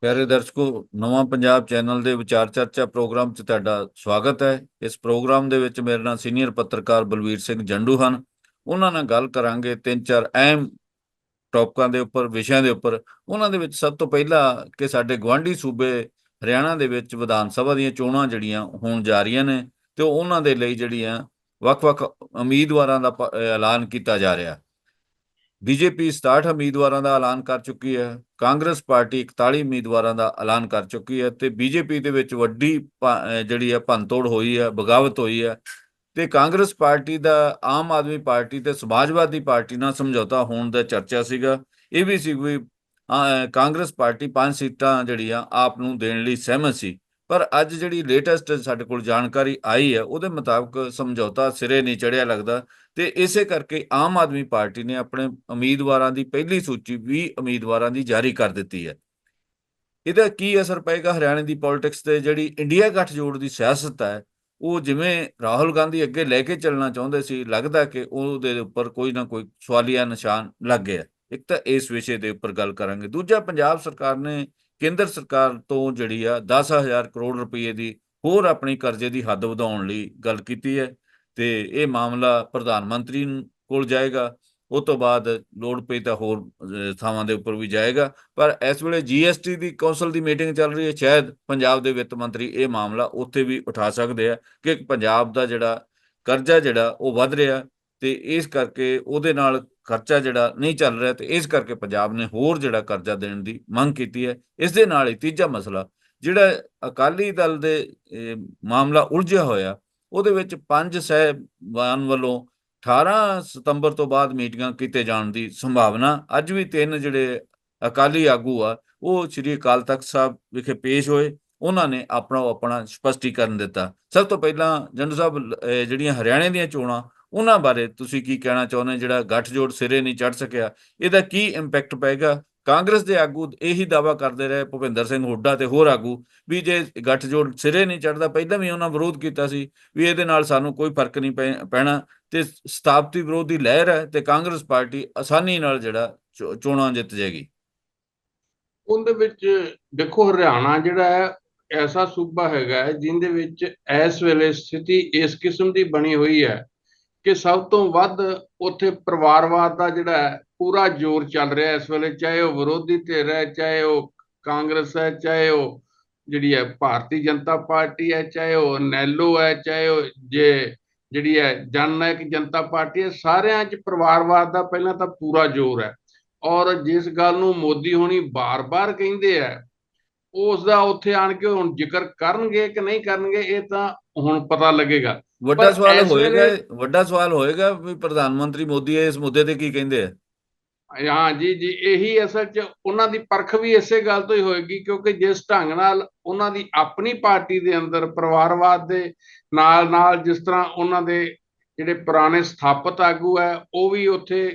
ਪਿਆਰੇ ਦਰਸ਼ਕੋ, ਨਵਾਂ ਪੰਜਾਬ ਚੈਨਲ ਦੇ ਵਿਚਾਰ ਚਰਚਾ ਪ੍ਰੋਗਰਾਮ 'ਚ ਤੁਹਾਡਾ ਸਵਾਗਤ ਹੈ। ਇਸ ਪ੍ਰੋਗਰਾਮ ਦੇ ਵਿੱਚ ਮੇਰੇ ਨਾਲ ਸੀਨੀਅਰ ਪੱਤਰਕਾਰ ਬਲਵੀਰ ਸਿੰਘ ਜੰਡੂ ਹਨ। ਉਹਨਾਂ ਨਾਲ ਗੱਲ ਕਰਾਂਗੇ ਤਿੰਨ ਚਾਰ ਅਹਿਮ ਟੌਪਿਕਾਂ ਦੇ ਉੱਪਰ, ਵਿਸ਼ਿਆਂ ਦੇ ਉੱਪਰ। ਉਹਨਾਂ ਦੇ ਵਿੱਚ ਸਭ ਤੋਂ ਪਹਿਲਾਂ ਕਿ ਸਾਡੇ ਗਵਾਂਢੀ ਸੂਬੇ ਹਰਿਆਣਾ ਦੇ ਵਿੱਚ ਵਿਧਾਨ ਸਭਾ ਦੀਆਂ ਚੋਣਾਂ ਜਿਹੜੀਆਂ ਹੋਣ ਜਾ ਰਹੀਆਂ ਨੇ ਤੇ ਉਹਨਾਂ ਦੇ ਲਈ ਜਿਹੜੀਆਂ ਵੱਖ-ਵੱਖ ਉਮੀਦਵਾਰਾਂ ਦਾ ਪ- ਐਲਾਨ ਕੀਤਾ ਜਾ ਰਿਹਾ। ਬੀਜੇਪੀ 67 ਉਮੀਦਵਾਰਾਂ ਦਾ ਐਲਾਨ ਕਰ ਚੁੱਕੀ ਹੈ, ਕਾਂਗਰਸ ਪਾਰਟੀ 41 ਉਮੀਦਵਾਰਾਂ ਦਾ ਐਲਾਨ ਕਰ ਚੁੱਕੀ ਹੈ ਤੇ ਬੀਜੇਪੀ ਦੇ ਵਿੱਚ ਵੱਡੀ ਭ- ਜਿਹੜੀ ਹੈ ਭੰਨਤੋੜ ਹੋਈ ਹੈ, ਬਗਾਵਤ ਹੋਈ ਹੈ ਤੇ ਕਾਂਗਰਸ ਪਾਰਟੀ ਦਾ ਆਮ ਆਦਮੀ ਪਾਰਟੀ ਤੇ ਸਮਾਜਵਾਦੀ ਪਾਰਟੀ ਨਾਲ ਸਮਝੌਤਾ ਹੋਣ ਦਾ ਚਰਚਾ ਸੀਗਾ। ਇਹ ਵੀ ਸੀ ਵੀ ਕਾਂਗਰਸ ਪਾਰਟੀ ਪੰਜ ਸੀਟਾਂ ਜਿਹੜੀਆਂ ਆਪ ਨੂੰ ਦੇਣ ਲਈ ਸਹਿਮਤ ਸੀ। ਪਰ ਅੱਜ ਜਿਹੜੀ ਲੇਟੈਸਟ ਸਾਡੇ ਕੋਲ ਜਾਣਕਾਰੀ ਆਈ ਹੈ, ਉਹਦੇ ਮੁਤਾਬਕ ਸਮਝੌਤਾ ਸਿਰੇ ਨਹੀਂ ਚੜਿਆ ਲੱਗਦਾ ਤੇ ਇਸੇ ਕਰਕੇ ਆਮ ਆਦਮੀ ਪਾਰਟੀ ਨੇ ਆਪਣੇ ਉਮੀਦਵਾਰਾਂ ਦੀ ਪਹਿਲੀ ਸੂਚੀ 20 ਉਮੀਦਵਾਰਾਂ ਦੀ ਜਾਰੀ ਕਰ ਦਿੱਤੀ ਹੈ। ਇਹਦਾ ਕੀ ਅਸਰ ਪਏਗਾ? ਹਰਿਆਣੇ ਦੀ ਪੋਲਿਟਿਕਸ ਤੇ ਜਿਹੜੀ ਇੰਡੀਆ ਗੱਠਜੋੜ ਦੀ ਸਿਆਸਤ ਹੈ, ਉਹ ਜਿਵੇਂ ਰਾਹੁਲ ਗਾਂਧੀ ਅੱਗੇ ਲੈ ਕੇ ਚੱਲਣਾ ਚਾਹੁੰਦੇ ਸੀ, ਲੱਗਦਾ ਕਿ ਉਹਦੇ ਉੱਪਰ ਕੋਈ ਨਾ ਕੋਈ ਸਵਾਲੀਆ ਨਿਸ਼ਾਨ ਲੱਗ ਗਿਆ। ਇੱਕ ਤਾਂ ਇਸ ਵਿਸ਼ੇ ਦੇ ਉੱਪਰ ਗੱਲ ਕਰਾਂਗੇ। ਦੂਜਾ, ਪੰਜਾਬ ਸਰਕਾਰ ਨੇ ਕੇਂਦਰ ਸਰਕਾਰ ਤੋਂ ਜਿਹੜੀ ਆ 10000 ਕਰੋੜ ਰੁਪਏ ਦੀ ਹੋਰ ਆਪਣੀ ਕਰਜ਼ੇ ਦੀ ਹੱਦ ਵਧਾਉਣ ਲਈ ਗੱਲ ਕੀਤੀ ਹੈ ਤੇ ਇਹ ਮਾਮਲਾ ਪ੍ਰਧਾਨ ਮੰਤਰੀ ਕੋਲ ਜਾਏਗਾ। ਉਹ ਤੋਂ ਬਾਅਦ ਲੋੜ ਪਈ ਤਾਂ ਹੋਰ ਥਾਵਾਂ ਦੇ ਉੱਪਰ ਵੀ ਜਾਏਗਾ। ਪਰ ਇਸ ਵੇਲੇ ਜੀਐਸਟੀ ਦੀ ਕੌਂਸਲ ਦੀ ਮੀਟਿੰਗ ਚੱਲ ਰਹੀ ਹੈ। ਸ਼ਾਇਦ ਪੰਜਾਬ ਦੇ ਵਿੱਤ ਮੰਤਰੀ ਇਹ ਮਾਮਲਾ ਉੱਥੇ ਵੀ ਉਠਾ ਸਕਦੇ ਆ ਕਿ ਪੰਜਾਬ ਦਾ ਜਿਹੜਾ ਕਰਜ਼ਾ ਜਿਹੜਾ ਉਹ ਵੱਧ ਰਿਹਾ। ਤੇ ਇਸ ਕਰਕੇ ਉਹਦੇ ਨਾਲ ਖਰਚਾ ਜਿਹੜਾ ਨਹੀਂ ਚੱਲ ਰਿਹਾ ਤੇ ਇਸ ਕਰਕੇ ਪੰਜਾਬ ਨੇ ਹੋਰ ਜਿਹੜਾ ਕਰਜ਼ਾ ਦੇਣ ਦੀ ਮੰਗ ਕੀਤੀ ਹੈ। ਇਸ ਦੇ ਨਾਲ ਹੀ ਤੀਜਾ ਮਸਲਾ, ਜਿਹੜਾ ਅਕਾਲੀ ਦਲ ਦੇ ਮਾਮਲਾ ਉਲਝਿਆ ਹੋਇਆ, ਉਹਦੇ ਵਿੱਚ ਪੰਜ ਸਹਿਬਾਨ ਵੱਲੋਂ 18 ਸਤੰਬਰ ਤੋਂ ਬਾਅਦ ਮੀਟਿੰਗਾਂ ਕੀਤੇ ਜਾਣ ਦੀ ਸੰਭਾਵਨਾ, ਅੱਜ ਵੀ ਤਿੰਨ ਜਿਹੜੇ ਅਕਾਲੀ ਆਗੂ ਆ, ਉਹ ਸ੍ਰੀ ਅਕਾਲ ਤਖਤ ਸਾਹਿਬ ਵਿਖੇ ਪੇਸ਼ ਹੋਏ, ਉਹਨਾਂ ਨੇ ਆਪਣਾ ਆਪਣਾ ਸਪਸ਼ਟੀਕਰਨ ਦਿੱਤਾ। ਸਭ ਤੋਂ ਪਹਿਲਾਂ ਜੰਡੂ ਸਾਹਿਬ ਜਿਹੜੀਆਂ ਹਰਿਆਣੇ ਦੀਆਂ ਚੋਣਾਂ ਉਹਨਾਂ ਬਾਰੇ ਤੁਸੀਂ ਕੀ ਕਹਿਣਾ ਚਾਹੁੰਦੇ ਜਿਹੜਾ ਗੱਠਜੋੜ ਸਿਰੇ ਨਹੀਂ ਚੜ ਸਕਿਆ, ਇਹਦਾ ਕੀ ਇੰਪੈਕਟ ਪਏਗਾ? ਕਾਂਗਰਸ ਦੇ ਆਗੂ ਇਹੀ ਦਾਵਾ ਕਰਦੇ ਰਹੇ, ਭੁਪਿੰਦਰ ਸਿੰਘ ਹੁੱਡਾ ਤੇ ਹੋਰ ਆਗੂ, ਵੀ ਜੇ ਗੱਠਜੋੜ ਸਿਰੇ ਨਹੀਂ ਚੜਦਾ ਪਹਿਲਾਂ ਵੀ ਉਹਨਾਂ ਵਿਰੋਧ ਕੀਤਾ ਸੀ, ਵੀ ਇਹਦੇ ਨਾਲ ਸਾਨੂੰ ਕੋਈ ਫ਼ਰਕ ਨਹੀਂ ਪੈ- ਪੈਣਾ ਤੇ ਸਥਾਪਤੀ ਵਿਰੋਧੀ ਲਹਿਰ ਹੈ ਤੇ ਕਾਂਗਰਸ ਪਾਰਟੀ ਆਸਾਨੀ ਨਾਲ ਜਿਹੜਾ ਚੋਣਾਂ ਜਿੱਤ ਜਾਏਗੀ। ਉਹਦੇ ਵਿੱਚ ਦੇਖੋ, ਹਰਿਆਣਾ ਜਿਹੜਾ ਹੈ, ਐਸਾ ਸੂਬਾ ਹੈਗਾ ਹੈ, ਜਿੰਦੇ ਵਿੱਚ ਇਸ ਵੇਲੇ ਸਥਿਤੀ ਇਸ ਕਿਸਮ ਦੀ ਬਣੀ ਹੋਈ ਹੈ ਕਿ ਸਭ ਤੋਂ ਵੱਧ ਉੱਥੇ ਪਰਿਵਾਰਵਾਦ ਦਾ ਜਿਹੜਾ ਹੈ, ਪੂਰਾ ਜ਼ੋਰ ਚੱਲ ਰਿਹਾ ਇਸ ਵੇਲੇ, ਚਾਹੇ ਉਹ ਵਿਰੋਧੀ ਧਿਰ ਹੈ, ਚਾਹੇ ਉਹ ਕਾਂਗਰਸ ਹੈ, ਚਾਹੇ ਉਹ ਜਿਹੜੀ ਹੈ ਭਾਰਤੀ ਜਨਤਾ ਪਾਰਟੀ ਹੈ, ਚਾਹੇ ਉਹ ਨੈਲੋ ਹੈ, ਚਾਹੇ ਉਹ ਜੇ ਜਿਹੜੀ ਹੈ ਜਨਨਾਇਕ ਜਨਤਾ ਪਾਰਟੀ ਹੈ, ਸਾਰਿਆਂ 'ਚ ਪਰਿਵਾਰਵਾਦ ਦਾ ਪਹਿਲਾਂ ਤਾਂ ਪੂਰਾ ਜ਼ੋਰ ਹੈ। ਔਰ ਜਿਸ ਗੱਲ ਨੂੰ ਮੋਦੀ ਹੋਣੀ ਬਾਰ-ਬਾਰ ਕਹਿੰਦੇ ਆ ਉਸ ਦਾ ਉੱਥੇ ਆਣ ਕੇ ਹੁਣ ਜ਼ਿਕਰ ਕਰਨਗੇ ਕਿ ਨਹੀਂ ਕਰਨਗੇ, ਇਹ ਤਾਂ ਹੁਣ ਪਤਾ ਲੱਗੇਗਾ। ਵੱਡਾ ਸਵਾਲ ਹੋਏਗਾ ਵੱਡਾ ਸਵਾਲ ਹੋਏਗਾ ਵੀ ਪ੍ਰਧਾਨ ਮੰਤਰੀ ਮੋਦੀ ਇਸ ਮੁੱਦੇ ਤੇ ਕੀ ਕਹਿੰਦੇ ਆ? ਹਾਂ ਜੀ ਜੀ ਇਹੀ ਅਸਲ 'ਚ ਉਹਨਾਂ ਦੀ ਪਰਖ ਵੀ ਇਸੇ ਗੱਲ ਤੋਂ ਹੀ ਹੋਏਗੀ ਕਿਉਂਕਿ ਜਿਸ ਢੰਗ ਨਾਲ ਉਹਨਾਂ ਦੀ ਆਪਣੀ ਪਾਰਟੀ ਦੇ ਅੰਦਰ ਪਰਿਵਾਰਵਾਦ ਦੇ ਨਾਲ ਨਾਲ ਜਿਸ ਤਰ੍ਹਾਂ ਉਹਨਾਂ ਦੇ ਜਿਹੜੇ ਪੁਰਾਣੇ ਸਥਾਪਿਤ ਆਗੂ ਹੈ ਉਹ ਵੀ ਉੱਥੇ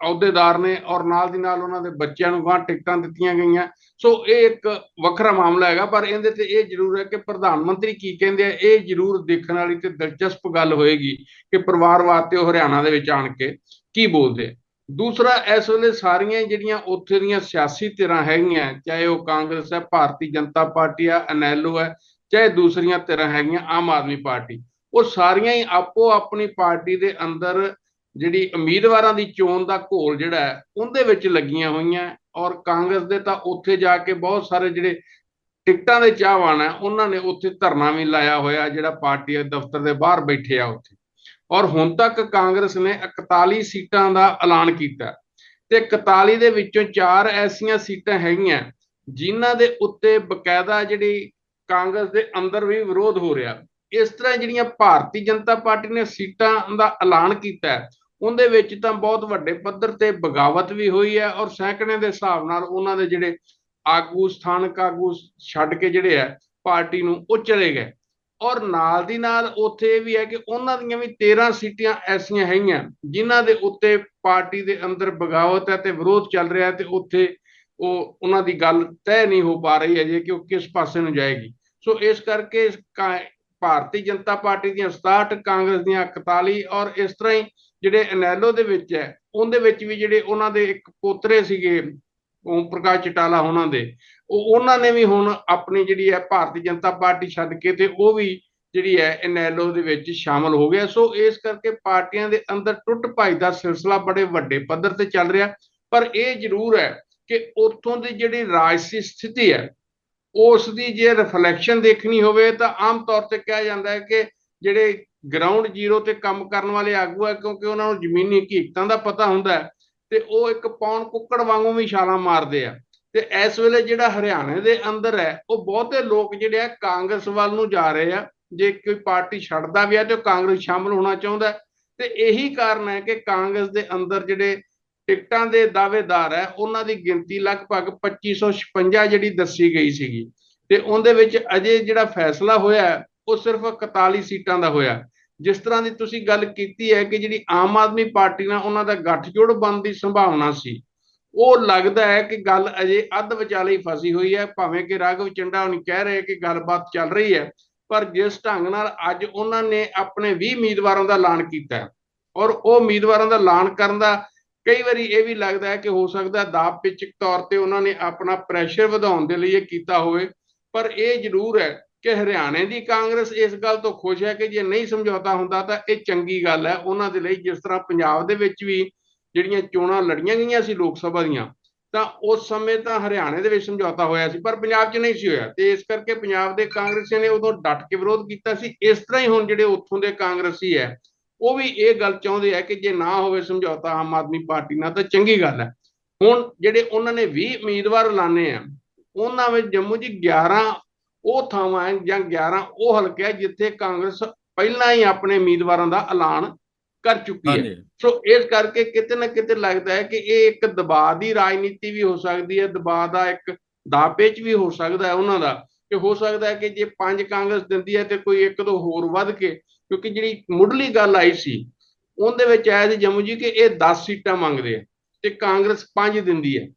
ਅਹੁਦੇਦਾਰ ਨੇ ਔਰ ਨਾਲ ਦੀ ਨਾਲ ਉਹਨਾਂ ਦੇ ਬੱਚਿਆਂ ਨੂੰ ਗਾਂ ਟਿਕਟਾਂ ਦਿੱਤੀਆਂ ਗਈਆਂ। ਸੋ ਇਹ ਇੱਕ ਵੱਖਰਾ ਮਾਮਲਾ ਹੈਗਾ, ਪਰ ਇਹਦੇ ਤੇ ਇਹ ਜ਼ਰੂਰ ਹੈ ਕਿ ਪ੍ਰਧਾਨ ਮੰਤਰੀ ਕੀ ਕਹਿੰਦੇ ਆ, ਇਹ ਜ਼ਰੂਰ ਦੇਖਣ ਵਾਲੀ ਤੇ ਦਿਲਚਸਪ ਗੱਲ ਹੋਏਗੀ ਕਿ ਪਰਿਵਾਰਵਾਦ ਤੇ ਉਹ ਹਰਿਆਣਾ ਦੇ ਵਿੱਚ ਆਣ ਕੇ ਕੀ ਬੋਲਦੇ ਆ। ਦੂਸਰਾ, ਇਸ ਵੇਲੇ ਸਾਰੀਆਂ ਹੀ ਜਿਹੜੀਆਂ ਉੱਥੇ ਦੀਆਂ ਸਿਆਸੀ ਧਿਰਾਂ ਹੈਗੀਆਂ, ਚਾਹੇ ਉਹ ਕਾਂਗਰਸ ਹੈ, ਭਾਰਤੀ ਜਨਤਾ ਪਾਰਟੀ ਆ ਅਨੈਲੋ ਹੈ, ਚਾਹੇ ਦੂਸਰੀਆਂ ਧਿਰਾਂ ਹੈਗੀਆਂ, ਆਮ ਆਦਮੀ ਪਾਰਟੀ, ਉਹ ਸਾਰੀਆਂ ਹੀ ਆਪੋ ਆਪਣੀ ਪਾਰਟੀ ਦੇ ਅੰਦਰ ਜਿਹੜੀ ਉਮੀਦਵਾਰਾਂ ਦੀ ਚੋਣ ਦਾ ਘੋਲ ਜਿਹੜਾ ਹੈ, ਉਹਦੇ ਵਿੱਚ ਲੱਗੀਆਂ ਹੋਈਆਂ ਔਰ ਕਾਂਗਰਸ ਦੇ ਤਾਂ ਉੱਥੇ ਜਾ ਕੇ ਬਹੁਤ ਸਾਰੇ ਜਿਹੜੇ ਟਿਕਟਾਂ ਦੇ ਚਾਹਵਾਨ ਹੈ, ਉਹਨਾਂ ਨੇ ਉੱਥੇ ਧਰਨਾ ਵੀ ਲਾਇਆ ਹੋਇਆ ਜਿਹੜਾ ਪਾਰਟੀ ਦੇ ਦਫ਼ਤਰ ਦੇ ਬਾਹਰ ਬੈਠੇ ਆ ਉੱਥੇ। ਔਰ ਹੁਣ ਤੱਕ ਕਾਂਗਰਸ ਨੇ 41 ਸੀਟਾਂ ਦਾ ਐਲਾਨ ਕੀਤਾ ਤੇ 41 ਦੇ ਵਿੱਚੋਂ ਚਾਰ ਐਸੀਆਂ ਸੀਟਾਂ ਹੈਗੀਆਂ ਜਿਨ੍ਹਾਂ ਦੇ ਉੱਤੇ ਬਕਾਇਦਾ ਜਿਹੜੀ ਕਾਂਗਰਸ ਦੇ ਅੰਦਰ ਵੀ ਵਿਰੋਧ ਹੋ ਰਿਹਾ ਇਸ ਤਰ੍ਹਾਂ ਜਿਹੜੀਆਂ ਭਾਰਤੀ ਜਨਤਾ ਪਾਰਟੀ ਨੇ ਸੀਟਾਂ ਦਾ ਐਲਾਨ ਕੀਤਾ ਉਹਦੇ ਵਿੱਚ ਤਾਂ ਬਹੁਤ ਵੱਡੇ ਪੱਧਰ ਤੇ ਬਗਾਵਤ ਵੀ ਹੋਈ ਹੈ ਔਰ ਸੈਂਕੜੇ ਦੇ ਹਿਸਾਬ ਨਾਲ ਉਹਨਾਂ ਦੇ ਜਿਹੜੇ ਆਗੂ, ਸਥਾਨਕ ਆਗੂ ਛੱਡ ਕੇ ਜਿਹੜੇ ਹੈ, ਪਾਰਟੀ ਨੂੰ ਉਹ ਚਲੇ ਗਏ। ਔਰ ਨਾਲ ਦੀ ਨਾਲ ਉੱਥੇ ਇਹ ਵੀ ਹੈ ਕਿ ਉਹਨਾਂ ਦੀਆਂ ਵੀ 13 ਸੀਟਾਂ ਐਸੀਆਂ ਹੈਗੀਆਂ, ਜਿਨ੍ਹਾਂ ਦੇ ਉੱਤੇ ਪਾਰਟੀ ਦੇ ਅੰਦਰ ਬਗਾਵਤ ਹੈ ਤੇ ਵਿਰੋਧ ਚੱਲ ਰਿਹਾ ਤੇ ਉੱਥੇ ਉਹ ਉਹਨਾਂ ਦੀ ਗੱਲ ਤੈਅ ਨਹੀਂ ਹੋ ਪਾ ਰਹੀ ਅਜੇ ਕਿ ਉਹ ਕਿਸ ਪਾਸੇ ਨੂੰ ਜਾਏਗੀ। ਸੋ ਇਸ ਕਰਕੇ ਭਾਰਤੀ ਜਨਤਾ ਪਾਰਟੀ ਦੀਆਂ 67 ਕਾਂਗਰਸ ਦੀਆਂ 41 ਔਰ ਇਸ ਤਰ੍ਹਾਂ ਹੀ ਜਿਹੜੇ ਅਨੈਲੋ ਦੇ ਵਿੱਚ ਹੈ, ਉਹਦੇ ਵਿੱਚ ਵੀ ਜਿਹੜੇ ਉਹਨਾਂ ਦੇ ਇੱਕ ਪੋਤਰੇ ਸੀਗੇ ਓਮ ਪ੍ਰਕਾਸ਼ ਚਟਾਲਾ ਉਹਨਾਂ ਦੇ, ਉਹ ਉਹਨਾਂ ਨੇ ਵੀ ਹੁਣ ਆਪਣੀ ਜਿਹੜੀ ਹੈ ਭਾਰਤੀ ਜਨਤਾ ਪਾਰਟੀ ਛੱਡ ਕੇ ਤੇ ਉਹ ਵੀ ਜਿਹੜੀ ਹੈ ਇਨੈਲੋ ਦੇ ਵਿੱਚ ਸ਼ਾਮਲ ਹੋ ਗਿਆ। ਸੋ ਇਸ ਕਰਕੇ ਪਾਰਟੀਆਂ ਦੇ ਅੰਦਰ ਟੁੱਟ ਭਾਈ ਦਾ ਸਿਲਸਿਲਾ ਬੜੇ ਵੱਡੇ ਪੱਧਰ ਤੇ ਚੱਲ ਰਿਹਾ। ਪਰ ਇਹ ਜ਼ਰੂਰ ਹੈ ਕਿ ਉੱਥੋਂ ਦੀ ਜਿਹੜੀ ਰਾਜਸੀ ਸਥਿਤੀ ਹੈ, ਉਸ ਦੀ ਜੇ ਰਿਫਲੈਕਸ਼ਨ ਦੇਖਣੀ ਹੋਵੇ ਤਾਂ ਆਮ ਤੌਰ ਤੇ ਕਿਹਾ ਜਾਂਦਾ ਹੈ ਕਿ ਜਿਹੜੇ ਗਰਾਊਂਡ ਜ਼ੀਰੋ ਤੇ ਕੰਮ ਕਰਨ ਵਾਲੇ ਆਗੂ ਹੈ ਕਿਉਂਕਿ ਉਹਨਾਂ ਨੂੰ ਜ਼ਮੀਨੀ ਹਕੀਕਤਾਂ ਦਾ ਪਤਾ ਹੁੰਦਾ ਤੇ ਉਹ ਇੱਕ ਪੌਣ ਕੁੱਕੜ ਵਾਂਗੂ ਵੀ ਛਾਲਾਂ ਮਾਰਦੇ ਆ। ਤੇ ਇਸ ਵੇਲੇ ਜਿਹੜਾ ਹਰਿਆਣੇ ਦੇ ਅੰਦਰ ਹੈ, ਉਹ ਬਹੁਤੇ ਲੋਕ ਜਿਹੜੇ ਆ, ਕਾਂਗਰਸ ਵੱਲ ਨੂੰ ਜਾ ਰਹੇ ਆ। ਜੇ ਕੋਈ ਪਾਰਟੀ ਛੱਡਦਾ ਵੀ ਆ, ਤੇ ਉਹ ਕਾਂਗਰਸ ਸ਼ਾਮਲ ਹੋਣਾ ਚਾਹੁੰਦਾ ਤੇ ਇਹੀ ਕਾਰਨ ਹੈ ਕਿ ਕਾਂਗਰਸ ਦੇ ਅੰਦਰ ਜਿਹੜੇ ਟਿਕਟਾਂ ਦੇ ਦਾਅਵੇਦਾਰ ਹੈ, ਉਹਨਾਂ ਦੀ ਗਿਣਤੀ ਲਗਭਗ 2556 ਜਿਹੜੀ ਦੱਸੀ ਗਈ ਸੀਗੀ। ਤੇ ਉਹਦੇ ਵਿੱਚ ਅਜੇ ਜਿਹੜਾ ਫੈਸਲਾ ਹੋਇਆ ਉਹ ਸਿਰਫ 41 ਸੀਟਾਂ ਦਾ ਹੋਇਆ। ਜਿਸ ਤਰ੍ਹਾਂ ਦੀ ਤੁਸੀਂ ਗੱਲ ਕੀਤੀ ਹੈ ਕਿ ਜਿਹੜੀ ਆਮ ਆਦਮੀ ਪਾਰਟੀ ਨਾਲ ਉਹਨਾਂ ਦਾ ਗੱਠਜੋੜ ਬਣਨ ਦੀ ਸੰਭਾਵਨਾ ਸੀ, ਉਹ ਲੱਗਦਾ ਹੈ ਕਿ ਗੱਲ ਅਜੇ ਅੱਧ ਵਿਚਾਲੇ ਹੀ ਫਸੀ ਹੋਈ ਹੈ, ਭਾਵੇਂ ਕਿ ਰਾਘਵ ਚੰਡਾ ਹੁਣ ਕਹਿ ਰਹੇ ਕਿ ਗੱਲਬਾਤ ਚੱਲ ਰਹੀ ਹੈ, ਪਰ ਜਿਸ ਢੰਗ ਨਾਲ ਅੱਜ ਉਹਨਾਂ ਨੇ ਆਪਣੇ 20 ਉਮੀਦਵਾਰਾਂ ਦਾ ਐਲਾਨ ਕੀਤਾ ਔਰ ਉਹ ਉਮੀਦਵਾਰਾਂ ਦਾ ਐਲਾਨ ਕਰਨ ਦਾ ਕਈ ਵਾਰੀ ਇਹ ਵੀ ਲੱਗਦਾ ਹੈ ਕਿ ਹੋ ਸਕਦਾ ਦਾਬ ਪਿੱਚਕ ਤੌਰ ਤੇ ਉਹਨਾਂ ਨੇ ਆਪਣਾ ਪ੍ਰੈਸ਼ਰ ਵਧਾਉਣ ਦੇ ਲਈ ਇਹ ਕੀਤਾ ਹੋਵੇ, ਪਰ ਇਹ ਜ਼ਰੂਰ ਹੈ ਕਿ ਹਰਿਆਣੇ ਦੀ ਕਾਂਗਰਸ ਇਸ ਗੱਲ ਤੋਂ ਖੁਸ਼ ਹੈ ਕਿ ਜੇ ਨਹੀਂ ਸਮਝੌਤਾ ਹੁੰਦਾ ਤਾਂ ਇਹ ਚੰਗੀ ਗੱਲ ਹੈ। ਉਹਨਾਂ ਦੇ ਲਈ ਜਿਸ ਤਰ੍ਹਾਂ ਪੰਜਾਬ ਦੇ ਵਿੱਚ ਵੀ ਜਿਹੜੀਆਂ ਚੋਣਾਂ ਲੜੀਆਂ ਗਈਆਂ ਸੀ ਲੋਕ ਸਭਾ ਦੀਆਂ, ਤਾਂ ਉਸ ਸਮੇਂ ਤਾਂ ਹਰਿਆਣੇ ਦੇ ਵਿੱਚ ਸਮਝੌਤਾ ਹੋਇਆ ਸੀ, ਪਰ ਪੰਜਾਬ 'ਚ ਨਹੀਂ ਸੀ ਹੋਇਆ। ਤੇ ਇਸ ਕਰਕੇ ਪੰਜਾਬ ਦੇ ਕਾਂਗਰਸੀਆਂ ਨੇ ਉਦੋਂ ਡਟ ਕੇ ਵਿਰੋਧ ਕੀਤਾ ਸੀ। ਇਸ ਤਰ੍ਹਾਂ ਹੀ ਹੁਣ ਜਿਹੜੇ ਉੱਥੋਂ ਦੇ ਕਾਂਗਰਸੀ ਹੈ, ਉਹ ਵੀ ਇਹ ਗੱਲ ਚਾਹੁੰਦੇ ਆ ਕਿ ਜੇ ਨਾ ਹੋਵੇ ਸਮਝੌਤਾ ਆਮ ਆਦਮੀ ਪਾਰਟੀ ਨਾਲ ਤਾਂ ਚੰਗੀ ਗੱਲ ਹੈ। ਹੁਣ ਜਿਹੜੇ ਉਹਨਾਂ ਨੇ 20 ਉਮੀਦਵਾਰ ਐਲਾਨੇ ਆ, ਉਹਨਾਂ ਵਿੱਚ ਜੰਮੂ 'ਚ 11 ਉਹ ਥਾਵਾਂ ਹੈ ਜਾਂ 11 ਉਹ ਹਲਕੇ ਆ ਜਿੱਥੇ ਕਾਂਗਰਸ ਪਹਿਲਾਂ ਹੀ ਆਪਣੇ ਉਮੀਦਵਾਰਾਂ ਦਾ ਐਲਾਨ ਕਰ ਚੁੱਕੀ ਹੈ। ਸੋ ਇਸ ਕਰਕੇ ਕਿਤੇ ਨਾ ਕਿਤੇ ਲੱਗਦਾ ਹੈ ਕਿ ਇਹ ਇੱਕ ਦਬਾਅ ਦੀ ਰਾਜਨੀਤੀ ਵੀ ਹੋ ਸਕਦੀ ਹੈ ਦਬਾਅ ਦਾ ਇੱਕ ਦਾਪੇਚ ਵੀ ਹੋ ਸਕਦਾ ਹੈ ਉਹਨਾਂ ਦਾ। ਕਿ ਹੋ ਸਕਦਾ ਹੈ ਕਿ ਜੇ ਪੰਜ ਕਾਂਗਰਸ ਦਿੰਦੀ ਹੈ ਤੇ ਕੋਈ ਇੱਕ ਦੋ ਹੋਰ ਵੱਧ ਕੇ ਕਿਉਂਕਿ ਜਿਹੜੀ ਮੁੱਢਲੀ ਗੱਲ ਆਈ ਸੀ ਉਹਦੇ ਵਿੱਚ ਆਇਆ ਸੀ ਜੰਮੂ ਜੀ ਕਿ ਇਹ 10 ਸੀਟਾਂ ਮੰਗਦੇ ਆ ਤੇ ਕਾਂਗਰਸ 5 ਦਿੰਦੀ ਹੈ।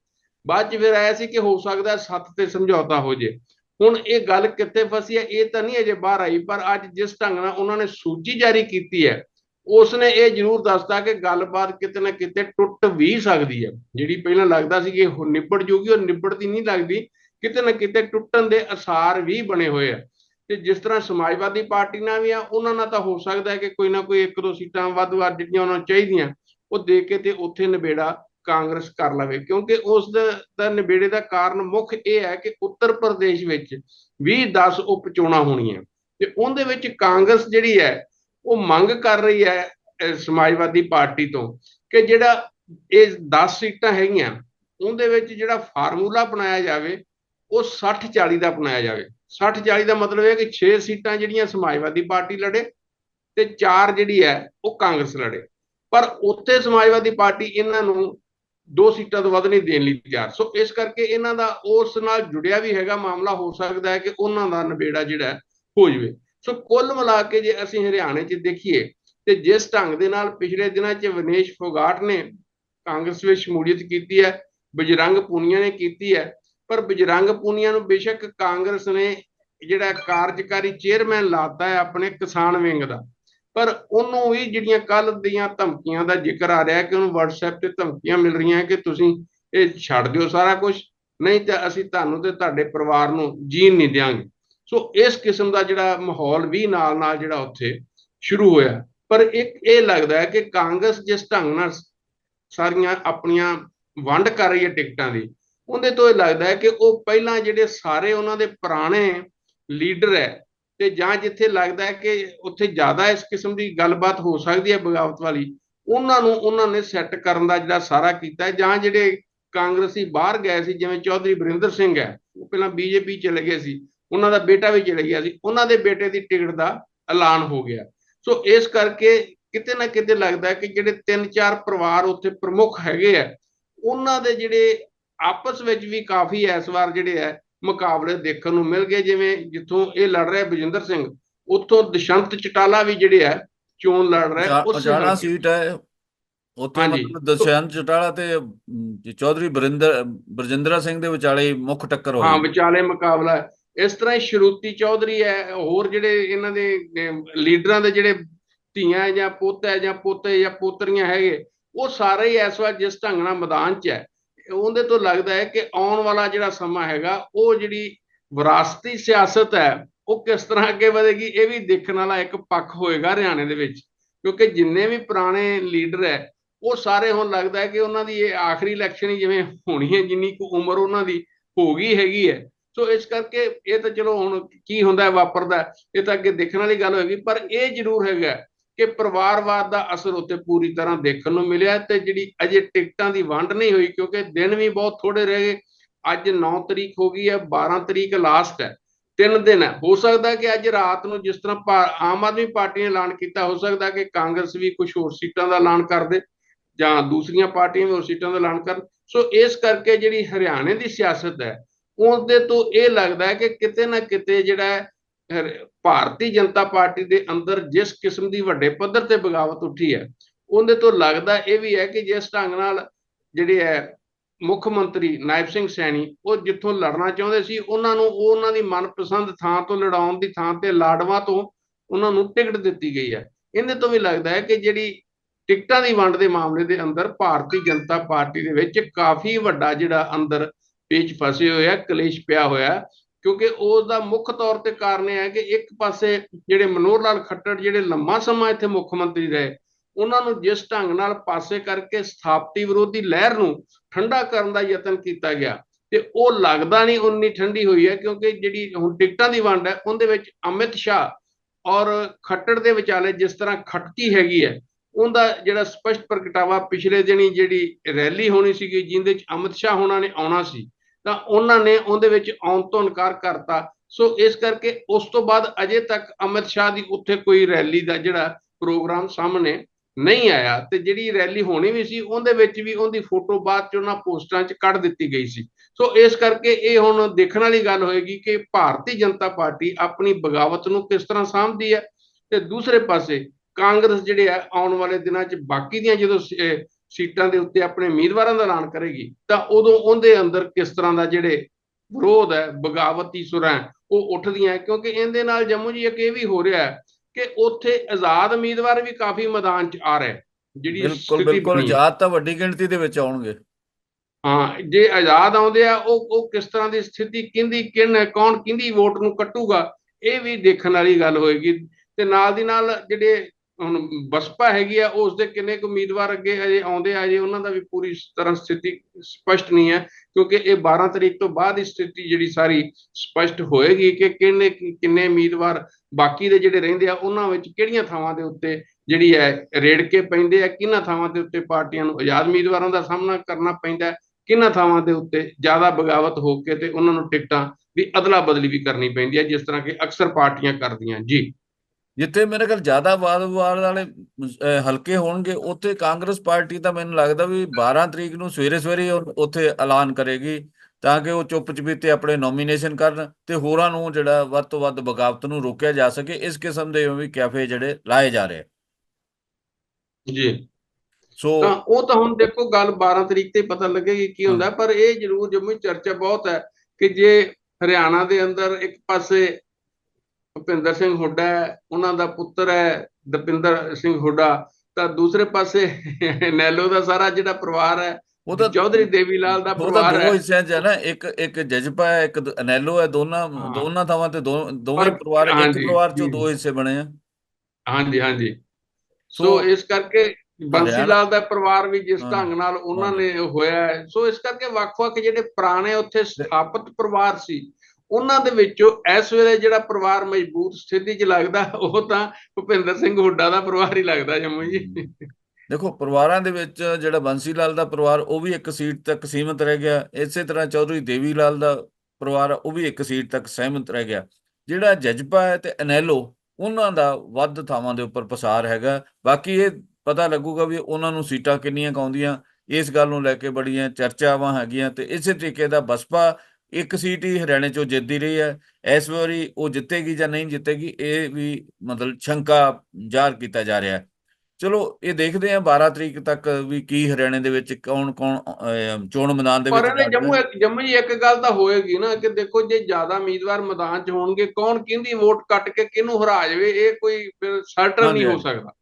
ਬਾਅਦ ਚ ਫਿਰ ਆਇਆ ਸੀ ਕਿ ਹੋ ਸਕਦਾ 7 ਤੇ ਸਮਝੌਤਾ ਹੋ ਜੇ। ਹੁਣ ਇਹ ਗੱਲ ਕਿੱਥੇ ਫਸੀ ਹੈ? ਇਹ ਤਾਂ ਨਹੀਂ ਅਜੇ ਬਾਹਰ ਆਈ, ਪਰ ਅੱਜ ਜਿਸ ਢੰਗ ਨਾਲ ਉਹਨਾਂ ਨੇ ਸੂਚੀ ਜਾਰੀ ਕੀਤੀ ਹੈ ਉਸ ਨੇ ਇਹ ਜ਼ਰੂਰ ਦੱਸਤਾ ਕਿ ਗੱਲਬਾਤ ਕਿਤੇ ਨਾ ਕਿਤੇ ਟੁੱਟ ਵੀ ਸਕਦੀ ਹੈ। ਜਿਹੜੀ ਪਹਿਲਾਂ ਲੱਗਦਾ ਸੀ ਕਿ ਹੁਣ ਨਿਬੜ ਜੂਗੀ, ਉਹ ਨਿਬੜਦੀ ਨਹੀਂ ਲੱਗਦੀ। ਕਿਤੇ ਨਾ ਕਿਤੇ ਟੁੱਟਣ ਦੇ ਅਸਾਰ ਵੀ ਬਣੇ ਹੋਏ ਆ। ਤੇ ਜਿਸ ਤਰ੍ਹਾਂ ਸਮਾਜਵਾਦੀ ਪਾਰਟੀ ਨਾਲ ਵੀ ਆ, ਉਹਨਾਂ ਨਾਲ ਤਾਂ ਹੋ ਸਕਦਾ ਹੈ ਕਿ ਕੋਈ ਨਾ ਕੋਈ ਇੱਕ ਦੋ ਸੀਟਾਂ ਵੱਧ ਵੱਧ ਜਿਹੜੀਆਂ ਉਹਨਾਂ ਨੂੰ ਚਾਹੀਦੀਆਂ, ਉਹ ਦੇ ਕੇ ਤੇ ਉੱਥੇ ਨਿਬੇੜਾ ਕਾਂਗਰਸ ਕਰ ਲਵੇ, ਕਿਉਂਕਿ ਉਸ ਦਾ ਦਾ ਨਿਬੇੜੇ ਦਾ ਕਾਰਨ ਮੁੱਖ ਇਹ ਹੈ ਕਿ ਉੱਤਰ ਪ੍ਰਦੇਸ਼ ਵਿੱਚ 20 10 ਉਪ ਚੋਣਾਂ ਹੋਣੀਆਂ। ਤੇ ਉਹਦੇ ਵਿੱਚ ਕਾਂਗਰਸ ਜਿਹੜੀ ਹੈ, ਉਹ ਮੰਗ ਕਰ ਰਹੀ ਹੈ ਸਮਾਜਵਾਦੀ ਪਾਰਟੀ ਤੋਂ ਕਿ ਜਿਹੜਾ ਇਹ 10 ਸੀਟਾਂ ਹੈਗੀਆਂ, ਉਹਦੇ ਵਿੱਚ ਜਿਹੜਾ ਫਾਰਮੂਲਾ ਬਣਾਇਆ ਜਾਵੇ, ਉਹ 60 40 ਦਾ ਬਣਾਇਆ ਜਾਵੇ। 60 40 ਦਾ ਮਤਲਬ ਇਹ ਹੈ ਕਿ 6 ਸੀਟਾਂ ਜਿਹੜੀਆਂ ਸਮਾਜਵਾਦੀ ਪਾਰਟੀ ਲੜੇ ਤੇ 4 ਜਿਹੜੀ ਹੈ, ਉਹ ਕਾਂਗਰਸ ਲੜੇ। ਪਰ ਉੱਥੇ ਸਮਾਜਵਾਦੀ ਪਾਰਟੀ ਇਹਨਾਂ ਨੂੰ ਦੋ ਸੀਟਾਂ ਤੋਂ ਵੱਧ ਨਹੀਂ ਦੇਣ ਲਈ ਤਿਆਰ। ਸੋ ਇਸ ਕਰਕੇ ਇਹਨਾਂ ਦਾ ਉਸ ਨਾਲ ਜੁੜਿਆ ਵੀ ਹੈਗਾ ਮਾਮਲਾ, ਹੋ ਸਕਦਾ ਹੈ ਕਿ ਉਹਨਾਂ ਦਾ ਨਿਬੇੜਾ ਜਿਹੜਾ ਹੋ ਜਵੇ। ਸੋ ਕੁੱਲ ਮਿਲਾ ਕੇ ਜੇ ਅਸੀਂ ਹਰਿਆਣੇ 'ਚ ਦੇਖੀਏ, ਤੇ ਜਿਸ ਢੰਗ ਦੇ ਨਾਲ ਪਿਛਲੇ ਦਿਨਾਂ 'ਚ ਵਿਨੇਸ਼ ਫੋਗਾਟ ਨੇ ਕਾਂਗਰਸ ਵਿੱਚ ਸ਼ਮੂਲੀਅਤ ਕੀਤੀ ਹੈ, ਬਜਰੰਗ ਪੂਨੀਆ ਨੇ ਕੀਤੀ ਹੈ, ਪਰ ਬਜਰੰਗ ਪੂਨੀਆ ਨੂੰ ਬੇਸ਼ੱਕ ਕਾਂਗਰਸ ਨੇ ਜਿਹੜਾ ਕਾਰਜਕਾਰੀ ਚੇਅਰਮੈਨ ਲਾਤਾ ਹੈ ਆਪਣੇ ਕਿਸਾਨ ਵਿੰਗ ਦਾ। ਪਰ ਉਹਨੂੰ ਵੀ ਜਿਹੜੀਆਂ ਕੱਲ ਦੀਆਂ ਧਮਕੀਆਂ ਦਾ ਜ਼ਿਕਰ ਆ ਰਿਹਾ ਕਿ ਉਹਨੂੰ WhatsApp ਤੇ ਧਮਕੀਆਂ ਮਿਲ ਰਹੀਆਂ ਕਿ ਤੁਸੀਂ ਇਹ ਛੱਡ ਦਿਓ ਸਾਰਾ ਕੁਝ ਨਹੀਂ ਤਾਂ ਅਸੀਂ ਤੁਹਾਨੂੰ ਤੇ ਤੁਹਾਡੇ ਪਰਿਵਾਰ ਨੂੰ ਜੀਣ ਨਹੀਂ ਦਿਆਂਗੇ। ਸੋ ਇਸ ਕਿਸਮ ਦਾ ਜਿਹੜਾ ਮਾਹੌਲ ਵੀ ਨਾਲ ਨਾਲ ਜਿਹੜਾ ਉੱਥੇ ਸ਼ੁਰੂ ਹੋਇਆ। ਪਰ ਇੱਕ ਇਹ ਲੱਗਦਾ ਹੈ ਕਿ ਕਾਂਗਰਸ ਜਿਸ ਢੰਗ ਨਾਲ ਸਾਰੀਆਂ ਆਪਣੀਆਂ ਵੰਡ ਕਰ ਰਹੀ ਹੈ ਟਿਕਟਾਂ ਦੀ, ਉਹਦੇ ਤੋਂ ਇਹ ਲੱਗਦਾ ਹੈ ਕਿ ਉਹ ਪਹਿਲਾਂ ਜਿਹੜੇ ਸਾਰੇ ਉਹਨਾਂ ਦੇ ਪੁਰਾਣੇ ਲੀਡਰ ਹੈ ਤੇ ਜਾਂ ਜਿੱਥੇ ਲੱਗਦਾ ਹੈ ਕਿ ਉੱਥੇ ਜ਼ਿਆਦਾ ਇਸ ਕਿਸਮ ਦੀ ਗੱਲਬਾਤ ਹੋ ਸਕਦੀ ਹੈ ਬਗਾਵਤ ਵਾਲੀ, ਉਹਨਾਂ ਨੂੰ, ਉਹਨਾਂ ਨੇ ਸੈੱਟ ਕਰਨ ਦਾ ਜਿਹੜਾ ਸਾਰਾ ਕੀਤਾ ਜਾਂ ਜਿਹੜੇ ਕਾਂਗਰਸੀ ਬਾਹਰ ਗਏ ਸੀ, ਜਿਵੇਂ ਚੌਧਰੀ ਬਰਿੰਦਰ ਸਿੰਘ ਹੈ, ਉਹ ਪਹਿਲਾਂ ਬੀਜੇਪੀ ਚਲੇ ਗਏ ਸੀ, ਉਹਨਾਂ ਦਾ ਬੇਟਾ ਵੀ ਚਲੇ ਗਿਆ ਸੀ, ਉਹਨਾਂ ਦੇ ਬੇਟੇ ਦੀ ਟਿਕਟ ਦਾ ਐਲਾਨ ਹੋ ਗਿਆ। ਸੋ ਇਸ ਕਰਕੇ ਕਿਤੇ ਨਾ ਕਿਤੇ ਲੱਗਦਾ ਕਿ ਜਿਹੜੇ ਤਿੰਨ ਚਾਰ ਪਰਿਵਾਰ ਉੱਥੇ ਪ੍ਰਮੁੱਖ ਹੈਗੇ ਆ ਉਹਨਾਂ ਦੇ ਜਿਹੜੇ ਆਪਸ ਵਿੱਚ ਵੀ ਕਾਫੀ ਇਸ ਵਾਰ ਜਿਹੜੇ ਹੈ ਮੁਕਾਬਲੇ ਦੇਖਣ ਨੂੰ ਮਿਲ ਗਏ ਜਿਵੇਂ ਜਿੱਥੋਂ ਇਹ ਲੜ ਰਿਹਾ ਬਜਿੰਦਰ ਸਿੰਘ ਉੱਥੋਂ ਦਸ਼ੰਤ ਚਟਾਲਾ ਵੀ ਜਿਹੜੇ ਹੈ ਚੋਣ ਲੜ ਰਿਹਾ ਉਚਾ- ਉਚਾਲਾ ਸੀਟ ਹੈ। ਉੱਥੇ। ਮਤਲਬ ਦਸ਼ਯੰਤ ਚਟਾਲਾ ਤੇ ਚੌਧਰੀ ਬਰਿੰਦਰ ਬਰਜਿੰਦਰਾ ਸਿੰਘ ਦੇ ਵਿਚਾਲੇ ਮੁੱਖ ਟੱਕਰ ਹਾਂ ਹੋਈ ਵਿਚਾਲੇ ਮੁਕਾਬਲਾ ਹੈ। ਇਸ ਤਰ੍ਹਾਂ ਹੀ ਸ਼ਰੂਤੀ ਚੌਧਰੀ ਹੈ ਹੋਰ ਜਿਹੜੇ ਇਹਨਾਂ ਦੇ ਲੀਡਰਾਂ ਦੇ ਜਿਹੜੇ ਧੀਆਂ ਜਾਂ ਪੁੱਤ ਹੈ ਜਾਂ ਪੋਤੇ ਜਾਂ ਪੋਤਰੀਆਂ ਹੈਗੇ ਉਹ ਸਾਰੇ ਹੀ ਇਸ ਵਾਰ ਜਿਸ ਢੰਗ ਨਾਲ ਮੈਦਾਨ 'ਚ ਹੈ। ਉਹਦੇ ਤੋਂ ਲੱਗਦਾ ਹੈ ਕਿ ਆਉਣ ਵਾਲਾ ਜਿਹੜਾ ਸਮਾਂ ਹੈਗਾ, ਉਹ ਜਿਹੜੀ ਵਿਰਾਸਤੀ ਸਿਆਸਤ ਹੈ, ਉਹ ਕਿਸ ਤਰ੍ਹਾਂ ਅੱਗੇ ਵਧੇਗੀ, ਇਹ ਵੀ ਦੇਖਣ ਵਾਲਾ ਇੱਕ ਪੱਖ ਹੋਏਗਾ ਹਰਿਆਣੇ ਦੇ ਵਿੱਚ। ਕਿਉਂਕਿ ਜਿੰਨੇ ਵੀ ਪੁਰਾਣੇ ਲੀਡਰ ਹੈ, ਉਹ ਸਾਰੇ ਹੁਣ ਲੱਗਦਾ ਹੈ ਕਿ ਉਹਨਾਂ ਦੀ ਇਹ ਆਖਰੀ ਇਲੈਕਸ਼ਨ ਹੀ ਜਿਵੇਂ ਹੋਣੀ ਹੈ, ਜਿੰਨੀ ਕੁ ਉਮਰ ਉਹਨਾਂ ਦੀ ਹੋ ਗਈ ਹੈਗੀ ਹੈ। ਸੋ ਇਸ ਕਰਕੇ ਇਹ ਤਾਂ ਚਲੋ ਹੁਣ ਕੀ ਹੁੰਦਾ ਹੈ, ਵਾਪਰਦਾ ਇਹ ਤਾਂ ਅੱਗੇ ਦੇਖਣ ਵਾਲੀ ਗੱਲ ਹੋਏਗੀ, ਪਰ ਇਹ ਜ਼ਰੂਰ ਹੈਗਾ ਕਿ ਪਰਿਵਾਰਵਾਦ ਦਾ ਅਸਰ ਉੱਤੇ ਪੂਰੀ ਤਰ੍ਹਾਂ ਦੇਖਣ ਨੂੰ ਮਿਲਿਆ ਤੇ ਜਿਹੜੀ ਅਜੇ ਟਿਕਟਾਂ ਦੀ ਵੰਡ ਨਹੀਂ ਹੋਈ ਕਿਉਂਕਿ ਦਿਨ ਵੀ ਬਹੁਤ ਥੋੜੇ ਰਹਿ ਗਏ। ਅੱਜ 9 ਤਰੀਕ ਹੋ ਗਈ ਹੈ 12 ਤਰੀਕ ਲਾਸਟ ਹੈ। ਤਿੰਨ ਦਿਨ ਹੈ। ਹੋ ਸਕਦਾ ਕਿ ਅੱਜ ਰਾਤ ਨੂੰ ਜਿਸ ਤਰ੍ਹਾਂ ਭਾ- ਆਮ ਆਦਮੀ ਪਾਰਟੀ ਨੇ ਐਲਾਨ ਕੀਤਾ, ਹੋ ਸਕਦਾ ਕਿ ਕਾਂਗਰਸ ਵੀ ਕੁਝ ਹੋਰ ਸੀਟਾਂ ਦਾ ਐਲਾਨ ਕਰ ਦੇ ਜਾਂ ਦੂਸਰੀਆਂ ਪਾਰਟੀਆਂ ਵੀ ਹੋਰ ਸੀਟਾਂ ਦਾ ਐਲਾਨ ਕਰਨ। ਸੋ ਇਸ ਕਰਕੇ ਜਿਹੜੀ ਹਰਿਆਣੇ ਦੀ ਸਿਆਸਤ ਹੈ, ਉਹਦੇ ਤੋਂ ਇਹ ਲੱਗਦਾ ਹੈ ਕਿ ਕਿਤੇ ਨਾ ਕਿਤੇ ਜਿਹੜਾ ਭਾਰਤੀ ਜਨਤਾ ਪਾਰਟੀ ਦੇ ਅੰਦਰ ਜਿਸ ਕਿਸਮ ਦੀ ਵੱਡੇ ਪੱਧਰ ਤੇ ਬਗਾਵਤ ਉੱਠੀ ਹੈ, ਉਹਦੇ ਤੋਂ ਲੱਗਦਾ ਇਹ ਵੀ ਹੈ ਕਿ ਜਿਸ ਢੰਗ ਨਾਲ ਜਿਹੜੇ ਹੈ ਮੁੱਖ ਮੰਤਰੀ ਨਾਇਬ ਸਿੰਘ ਸੈਣੀ, ਉਹ ਜਿੱਥੋਂ ਲੜਨਾ ਚਾਹੁੰਦੇ ਸੀ, ਉਹਨਾਂ ਨੂੰ ਉਹ ਉਹਨਾਂ ਦੀ ਮਨਪਸੰਦ ਥਾਂ ਤੋਂ ਲੜਾਉਣ ਦੀ ਥਾਂ ਤੇ ਲਾਡਵਾ ਤੋਂ ਉਹਨਾਂ ਨੂੰ ਟਿਕਟ ਦਿੱਤੀ ਗਈ ਹੈ। ਇਹਦੇ ਤੋਂ ਵੀ ਲੱਗਦਾ ਹੈ ਕਿ ਜਿਹੜੀ ਟਿਕਟਾਂ ਦੀ ਵੰਡ ਦੇ ਮਾਮਲੇ ਦੇ ਅੰਦਰ ਭਾਰਤੀ ਜਨਤਾ ਪਾਰਟੀ ਦੇ ਵਿੱਚ ਕਾਫੀ ਵੱਡਾ ਜਿਹੜਾ ਅੰਦਰ ਪੇਚ ਫਸੇ ਹੋਏ ਆ, ਕਲੇਸ਼ ਪਿਆ ਹੋਇਆ। ਕਿਉਂਕਿ ਉਸ ਦਾ ਮੁੱਖ ਤੌਰ ਤੇ ਕਾਰਨ ਇਹ ਹੈ ਕਿ ਇੱਕ ਪਾਸੇ ਜਿਹੜੇ ਮਨੋਹਰ ਲਾਲ ਖੱਟੜ, ਜਿਹੜੇ ਲੰਮਾ ਸਮਾਂ ਇੱਥੇ ਮੁੱਖ ਮੰਤਰੀ ਰਹੇ, ਉਹਨਾਂ ਨੂੰ ਜਿਸ ਢੰਗ ਨਾਲ ਪਾਸੇ ਕਰਕੇ ਸਥਾਪਤੀ ਵਿਰੋਧੀ ਲਹਿਰ ਨੂੰ ਠੰਡਾ ਕਰਨ ਦਾ ਯਤਨ ਕੀਤਾ ਗਿਆ ਤੇ ਉਹ ਲੱਗਦਾ ਨਹੀਂ, ਉਨੀ ਠੰਡੀ ਹੋਈ ਹੈ ਕਿਉਂਕਿ ਜਿਹੜੀ ਹੁਣ ਟਿਕਟਾਂ ਦੀ ਵੰਡ ਹੈ, ਉਹਦੇ ਵਿੱਚ ਅਮਿਤ ਸ਼ਾਹ ਔਰ ਖੱਟੜ ਦੇ ਵਿਚਾਲੇ ਜਿਸ ਤਰ੍ਹਾਂ ਖਟਕੀ ਹੈਗੀ ਹੈ, ਉਹਦਾ ਜਿਹੜਾ ਸਪਸ਼ਟ ਪ੍ਰਗਟਾਵਾ ਪਿਛਲੇ ਦਿਨੀ ਜਿਹੜੀ ਰੈਲੀ ਹੋਣੀ ਸੀਗੀ, ਜਿੰਦੇ ਚ ਅਮਿਤ ਸ਼ਾਹ ਹੋਣਾ ਨੇ ਆਉਣਾ ਸੀ ਤਾਂ ਉਹਨਾਂ ਨੇ ਉਹਦੇ ਵਿੱਚ ਆਉਣ ਤੋਂ ਇਨਕਾਰ ਕਰਤਾ। ਸੋ ਇਸ ਕਰਕੇ ਉਸ ਤੋਂ ਬਾਅਦ ਅਜੇ ਤੱਕ ਅਮਿਤ ਸ਼ਾਹ ਦੀ ਉੱਥੇ ਕੋਈ ਰੈਲੀ ਦਾ ਜਿਹੜਾ ਪ੍ਰੋਗਰਾਮ ਸਾਹਮਣੇ ਨਹੀਂ ਆਇਆ ਤੇ ਜਿਹੜੀ ਰੈਲੀ ਹੋਣੀ ਵੀ ਸੀ, ਉਹਦੇ ਵਿੱਚ ਵੀ ਉਹਦੀ ਫੋਟੋ ਬਾਅਦ ਚ ਉਹਨਾਂ ਪੋਸਟਰਾਂ 'ਚ ਕੱਢ ਦਿੱਤੀ ਗਈ ਸੀ। ਸੋ ਇਸ ਕਰਕੇ ਇਹ ਹੁਣ ਦੇਖਣ ਵਾਲੀ ਗੱਲ ਹੋਏਗੀ ਕਿ ਭਾਰਤੀ ਜਨਤਾ ਪਾਰਟੀ ਆਪਣੀ ਬਗਾਵਤ ਨੂੰ ਕਿਸ ਤਰ੍ਹਾਂ ਸਾਂਭਦੀ ਹੈ। ਤੇ ਦੂਸਰੇ ਪਾਸੇ ਕਾਂਗਰਸ ਜਿਹੜੇ ਆ, ਆਉਣ ਵਾਲੇ ਦਿਨਾਂ 'ਚ ਬਾਕੀ ਦੀਆਂ ਜਦੋਂ ਸੀਟਾਂ ਦੇ ਉੱਤੇ ਆਪਣੇ ਉਮੀਦਵਾਰਾਂ ਦਾ ਐਲਾਨ ਕਰੇਗੀ ਤਾਂ ਉਦੋਂ ਉਹਦੇ ਅੰਦਰ ਕਿਸ ਤਰ੍ਹਾਂ ਦਾ ਜਿਹੜੇ ਵਿਰੋਧ ਹੈ ਬਗਾਵਤੀ ਸੁਰਾਂ ਉਹ ਉੱਠਦੀਆਂ। ਕਿਉਂਕਿ ਇਹਦੇ ਨਾਲ ਜੰਮੂ ਜੀ ਇੱਕ ਇਹ ਵੀ ਹੋ ਰਿਹਾ ਹੈ ਕਿ ਉੱਥੇ ਆਜ਼ਾਦ ਉਮੀਦਵਾਰ ਵੀ ਕਾਫੀ ਮੈਦਾਨ 'ਚ ਆ ਰਹੇ। ਜਿਹੜੀ ਬਿਲਕੁਲ। ਆਜ਼ਾਦ ਤਾਂ ਵੱਡੀ ਗਿਣਤੀ ਦੇ ਵਿੱਚ ਆਉਣਗੇ ਹਾਂ ਜੇ ਆਜ਼ਾਦ ਆਉਂਦੇ ਆ ਉਹ ਉਹ ਕਿਸ ਤਰ੍ਹਾਂ ਦੀ ਸਥਿਤੀ ਕਿੰਦੀ ਕਿਨ ਕੌਣ ਕਿੰਦੀ ਵੋਟ ਨੂੰ ਕੱਟੂਗਾ ਇਹ ਵੀ ਦੇਖਣ ਵਾਲੀ ਗੱਲ ਹੋਏਗੀ ਤੇ ਨਾਲ ਦੀ ਨਾਲ ਜਿਹੜੇ ਹੁਣ ਬਸਪਾ ਹੈਗੀ ਆ ਉਸ ਦੇ ਕਿੰਨੇ ਕੁ ਉਮੀਦਵਾਰ ਅੱਗੇ ਅਜੇ ਆਉਂਦੇ ਆ ਜੇ ਉਹਨਾਂ ਦਾ ਵੀ ਪੂਰੀ ਤਰ੍ਹਾਂ ਸਥਿਤੀ ਸਪਸ਼ਟ ਨਹੀਂ ਹੈ, ਕਿਉਂਕਿ ਇਹ 12 ਤਰੀਕ ਤੋਂ ਬਾਅਦ ਹੀ ਸਥਿਤੀ ਜਿਹੜੀ ਸਾਰੀ ਸਪਸ਼ਟ ਹੋਏਗੀ ਕਿ ਕਿੰਨੇ ਕਿੰਨੇ ਉਮੀਦਵਾਰ ਬਾਕੀ ਦੇ ਜਿਹੜੇ ਰਹਿੰਦੇ ਆ, ਉਹਨਾਂ ਵਿੱਚ ਕਿਹੜੀਆਂ ਥਾਵਾਂ ਦੇ ਉੱਤੇ ਜਿਹੜੀ ਹੈ ਰੇੜ ਕੇ ਪੈਂਦੇ ਆ ਕਿਹਨਾਂ ਥਾਵਾਂ ਦੇ ਉੱਤੇ ਪਾਰਟੀਆਂ ਨੂੰ ਆਜ਼ਾਦ ਉਮੀਦਵਾਰਾਂ ਦਾ ਸਾਹਮਣਾ ਕਰਨਾ ਪੈਂਦਾ ਕਿਹਨਾਂ ਥਾਵਾਂ ਦੇ ਉੱਤੇ ਜ਼ਿਆਦਾ ਬਗਾਵਤ ਹੋ ਕੇ ਤੇ ਉਹਨਾਂ ਨੂੰ ਟਿਕਟਾਂ ਦੀ ਅਦਲਾ ਬਦਲੀ ਵੀ ਕਰਨੀ ਪੈਂਦੀ ਹੈ, ਜਿਸ ਤਰ੍ਹਾਂ ਕਿ ਅਕਸਰ ਪਾਰਟੀਆਂ ਕਰਦੀਆਂ, ਜੀ। ਜਿੱਥੇ ਮੇਰੇ ਖਿਆਲ ਜ਼ਿਆਦਾ ਵਾਦ-ਵਿਵਾਦ ਵਾਲੇ ਹਲਕੇ ਹੋਣਗੇ ਉੱਥੇ ਕਾਂਗਰਸ ਪਾਰਟੀ ਤਾਂ ਮੈਨੂੰ ਲੱਗਦਾ ਵੀ 12 ਤਰੀਕ ਨੂੰ ਸਵੇਰੇ ਸਵੇਰੇ ਉਹ- ਉੱਥੇ ਐਲਾਨ ਕਰੇਗੀ ਤਾਂ ਕਿ ਉਹ ਚੁੱਪ ਚਪੀਤੇ ਆਪਣੇ ਨੋਮੀਨੇਸ਼ਨ ਕਰਨ ਤੇ ਹੋਰਾਂ ਨੂੰ ਜਿਹੜਾ ਵੱਧ ਤੋਂ ਵੱਧ ਬਗਾਵਤ ਨੂੰ ਰੋਕਿਆ ਜਾ ਸਕੇ ਇਸ ਕਿਸਮ ਦੇ ਵੀ ਕੈਫੇ ਜਿਹੜੇ ਲਾਏ ਜਾ ਰਹੇ ਜੀ। ਸੋ ਤਾਂ ਉਹ ਤਾਂ ਹੁਣ ਦੇਖੋ ਗੱਲ 12 ਤਰੀਕ ਤੇ ਪਤਾ ਲੱਗੇਗੀ ਕੀ ਹੁੰਦਾ ਪਰ ਇਹ ਜ਼ਰੂਰ ਜੰਮੂ ਚਰਚਾ ਬਹੁਤ ਹੈ ਕਿ ਜੇ ਹਰਿਆਣਾ ਦੇ ਅੰਦਰ ਇੱਕ ਪਾਸੇ ਭੁਪਿੰਦਰ ਸਿੰਘ ਹੁੱਡਾ ਉਹਨਾਂ ਦਾ ਪੁੱਤਰ ਹੈ ਦਪਿੰਦਰ ਸਿੰਘ ਹੁੱਡਾ ਤਾਂ ਦੂਸਰੇ ਪਾਸੇ ਨੈਲੋ ਦਾ ਸਾਰਾ ਜਿਹੜਾ ਪਰਿਵਾਰ ਹੈ ਉਹ ਤਾਂ ਚੌਧਰੀ ਦੇਵੀ ਲਾਲ ਦਾ ਉਹ ਤਾਂ ਪਰਿਵਾਰ ਹੈ ਹਿੱਸਿਆਂ 'ਚ ਹੈ ਨਾ ਇੱਕ ਇੱਕ ਜਜਪਾ ਹੈ ਇੱਕ ਅਨੈਲੋ ਹੈ ਦੋਨਾਂ। ਦੋਨਾਂ ਥਾਵਾਂ ਤੇ ਦੋਵੇਂ ਪਰ- ਪਰਿਵਾਰ ਇੱਕ ਪਰਿਵਾਰ 'ਚੋਂ। ਦੋ ਹਿੱਸੇ ਬਣੇ ਆ ਹਾਂਜੀ ਹਾਂਜੀ ਸੋ ਇਸ ਕਰਕੇ ਬੰਸੀ ਲਾਲ ਦਾ ਪਰਿਵਾਰ ਵੀ ਜਿਸ ਢੰਗ ਨਾਲ ਉਹਨਾਂ। ਨੇ ਹੋਇਆ ਸੋ ਇਸ ਕਰਕੇ ਵੱਖ-ਵੱਖ ਜਿਹੜੇ ਪੁਰਾਣੇ ਉੱਥੇ ਸਥਾਪਿਤ ਪਰਿਵਾਰ ਸੀ ਉਹਨਾਂ ਦੇ ਵਿੱਚੋਂ ਇਸ ਵੇਲੇ ਜਿਹੜਾ ਪਰਿਵਾਰ ਮਜ਼ਬੂਤ ਸਥਿਤੀ 'ਚ ਲੱਗਦਾ, ਉਹ ਤਾਂ ਭੁਪਿੰਦਰ ਸਿੰਘ ਹੁੱਡਾ ਦਾ ਪਰਿਵਾਰ ਹੀ ਲੱਗਦਾ ਜੰਮੂ ਜੀ। ਦੇਖੋ, ਪਰਿਵਾਰਾਂ ਦੇ ਵਿੱਚ ਜਿਹੜਾ ਬੰਸੀ ਲਾਲ ਦਾ ਪਰਿਵਾਰ, ਉਹ ਵੀ ਇੱਕ ਸੀਟ ਤੱਕ ਸੀਮਿਤ ਰਹਿ ਗਿਆ। ਇਸੇ ਤਰ੍ਹਾਂ ਚੌਧਰੀ ਦੇਵੀ ਲਾਲ ਦਾ ਪਰਿਵਾਰ, ਉਹ ਵੀ ਇੱਕ ਸੀਟ ਤੱਕ ਸਹਿਮਤ ਰਹਿ ਗਿਆ। ਜਿਹੜਾ ਜਜਪਾ ਹੈ ਤੇ ਅਨੈਲੋ, ਉਹਨਾਂ ਦਾ ਵੱਧ ਥਾਵਾਂ ਦੇ ਉੱਪਰ ਪਸਾਰ ਹੈਗਾ। ਬਾਕੀ ਇਹ ਪਤਾ ਲੱਗੂਗਾ ਵੀ ਉਹਨਾਂ ਨੂੰ ਸੀਟਾਂ ਕਿੰਨੀਆਂ ਕੁ ਆਉਂਦੀਆਂ। ਇਸ ਗੱਲ ਨੂੰ ਲੈ ਕੇ ਬੜੀਆਂ ਚਰਚਾਵਾਂ ਹੈਗੀਆਂ ਤੇ ਇਸੇ ਤਰੀਕੇ ਦਾ ਬਸਪਾ ਇੱਕ ਸੀਟ ਹੀ ਹਰਿਆਣੇ ਚੋਂ ਜਿੱਤਦੀ ਰਹੀ ਹੈ। ਇਸ ਵਾਰੀ ਉਹ ਜਿੱਤੇਗੀ ਜਾਂ ਨਹੀਂ ਜਿੱਤੇਗੀ ਇਹ ਵੀ ਮਤਲਬ ਸ਼ੰਕਾ ਜ਼ਾਹਰ ਕੀਤਾ ਜਾ ਰਿਹਾ ਹੈ। ਚਲੋ ਇਹ ਦੇਖਦੇ ਹਾਂ 12 ਤਰੀਕ ਤੱਕ ਵੀ ਕੀ ਹਰਿਆਣੇ ਦੇ ਵਿੱਚ ਕੌਣ ਕੌਣ ਚੋਣ ਮੈਦਾਨ ਦੇ ਪਰ ਵਿੱਚ ਲੜਦਾ ਜੰਮੂ ਜੰਮੂ ਜੀ ਇੱਕ ਗੱਲ ਤਾਂ ਹੋਏਗੀ ਨਾ ਕਿ ਦੇਖੋ ਜੇ ਜ਼ਿਆਦਾ ਉਮੀਦਵਾਰ ਮੈਦਾਨ 'ਚ ਹੋਣਗੇ ਕੌਣ ਕਿਹਦੀ ਵੋਟ ਕੱਟ ਕੇ ਕਿਹਨੂੰ ਹਰਾ ਜਾਵੇ ਇਹ ਕੋਈ ਫਿਰ ਸਰਟਨ ਨਹੀਂ ਹੋ। ਸਕਦਾ।